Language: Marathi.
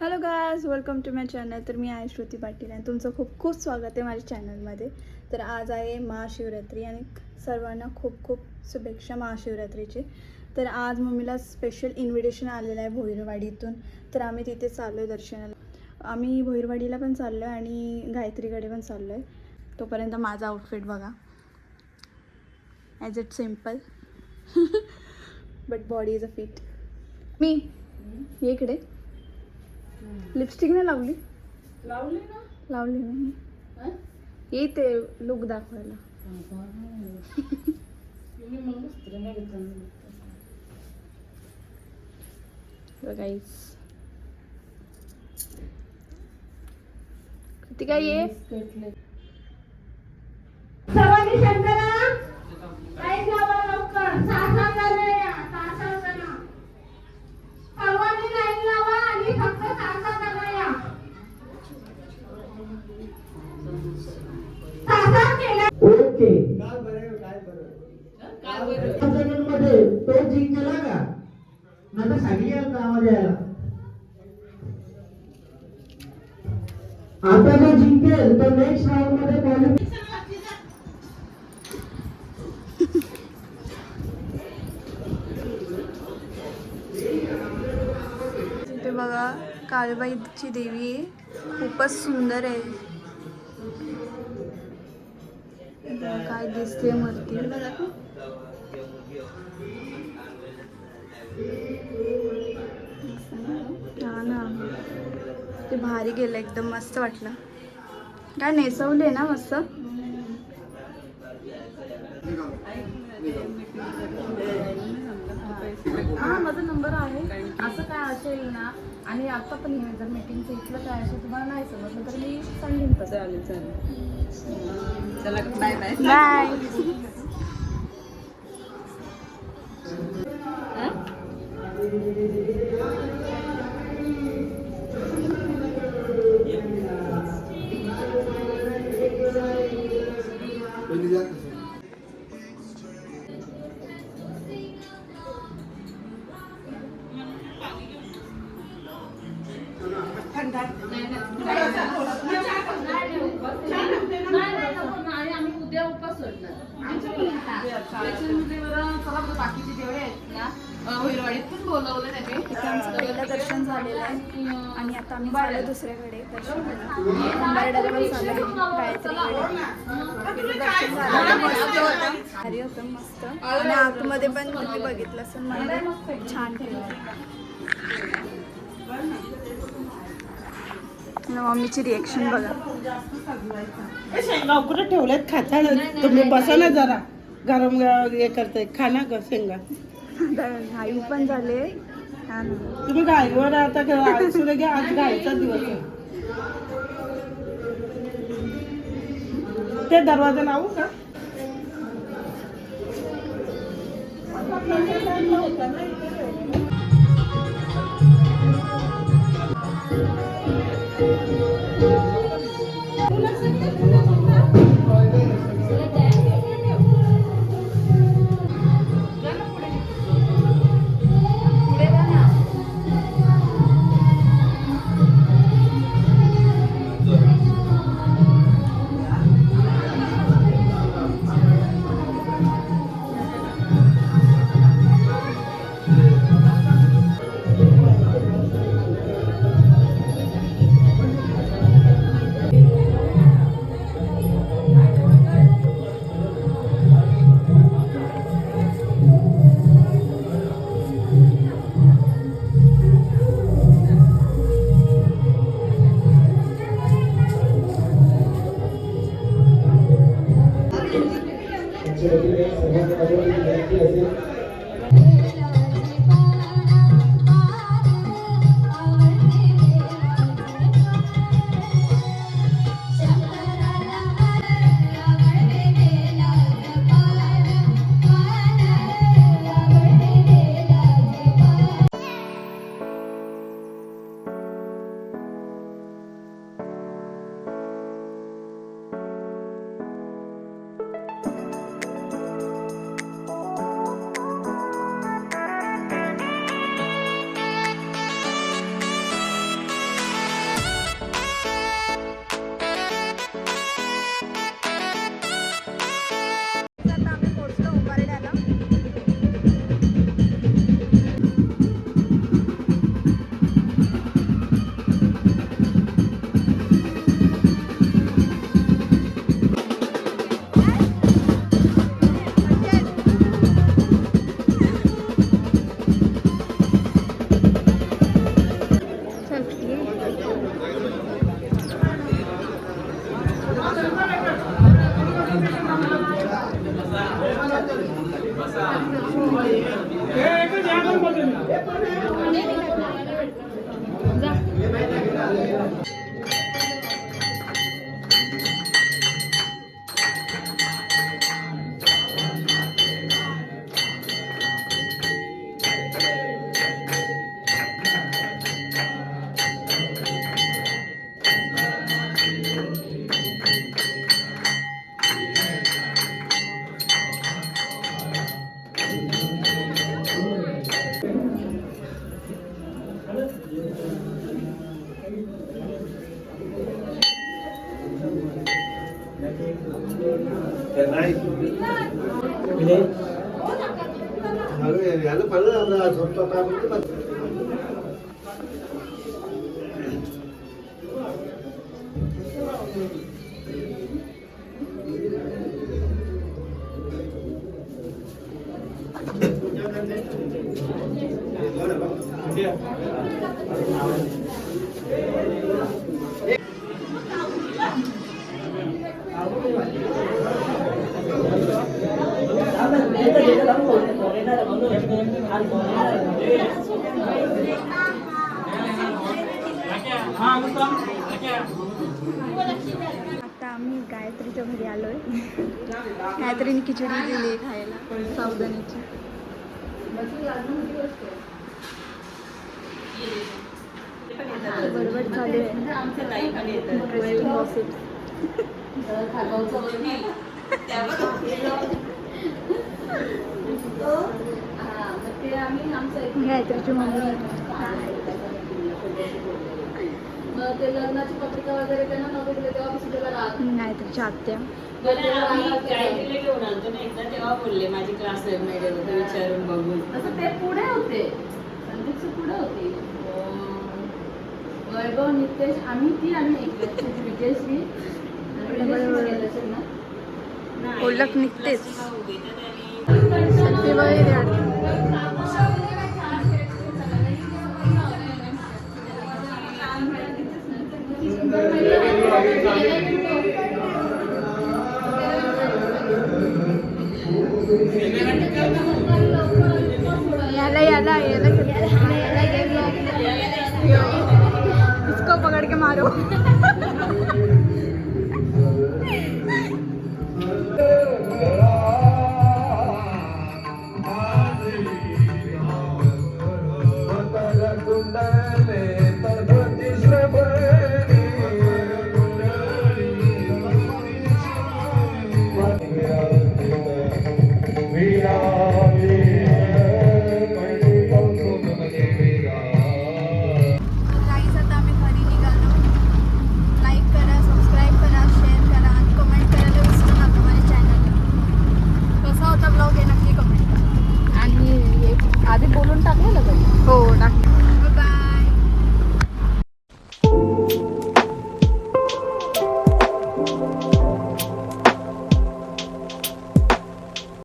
Hello guys welcome to my channel तर मी आहे श्रुती पाटील आणि तुमचं खूप खूप स्वागत आहे माझ्या चॅनलमध्ये तर आज आहे महाशिवरात्री आणि सर्वांना खूप खूप शुभेच्छा महाशिवरात्रीची. तर आज मम्मीला स्पेशल इन्व्हिटेशन आलेलं आहे भोईरवाडीतून. तर आम्ही तिथे चाललो आहे दर्शनाला. आम्ही भोईरवाडीला पण चाललो आहे आणि गायत्रीकडे पण चाललो आहे तोपर्यंत माझा आउटफिट बघा. As it simple but body is a fit मी ये इकडे. लिपस्टिक नाही लावली? लावली ना. लावली नाही? येते लुक दाखवायला. मी मग मस्त नाही घेतलं गाईस ती काय ये. मध्ये तो जिंकला का? नंतर गावामध्ये यायला? आता जो जिंकेल तो नेक्स्ट राऊंडमध्ये क्वालिफाय बघा काळबाईची देवी खूपच सुंदर आहे. काय दिसते मूर्ती. भारी गेलं एकदम मस्त वाटलं. काय नेसवले ना मस्त. हा माझा नंबर आहे. असं काय असेल ना आणि आता पण हे जर मीटिंगचं इथलं काय असेल तुम्हाला नाही समजलं तर मी सांगेन तसं. चालेल चला बाय बाय बाय बाकीचे जेवढे आहेत ना अं, होईरवाडीत पण बोलवलं त्याने इथे आमचं पहिलं दर्शन झालेलं आहे आणि आता आम्ही चाललो दुसऱ्याकडे दर्शन झालं. मस्त. होतं. भारी होतं मस्त. आणि आतमध्ये पण तुम्ही बघितलं असेल मंदिर. खूप छान केलं. मम्मीची रिएक्शन बघा. शेंगा उकडे ठेवलेत खाता तुम्ही बसा ना जरा. गरम गरम हे करते खाना ग शेंगा? घाई पण झाले. तुम्ही तुम्ही घाईवर आता सुद्धा घ्या आज घाईचा दिवस आहे. ते दरवाजा लावू का? তো ওপারে গেলাম ಎಲ್ಲ ಪರವಾಗಿಲ್ಲ ಸ್ವಲ್ಪ Yeah. आता आम्ही गायत्रीच्या घरी आलोय. गायत्रीने खिचडी दिली खायला सावधानीची. बरोबर चालू आहे. गायत्रीची मम्मी गायत्रीच्या आत्या गायत्रीला घेऊन आलतो ना एकदा तेव्हा बोलले माझी क्लास होते विचारून बघून. असं ते पुढे होते. संदीपचे पुढे होते. अं, वैभव नितेश आम्ही ती व्यक्ती विजयश्री आणि ओळख निघतेच. वगैरे. याला याला याला इसको पकड़ के मारो.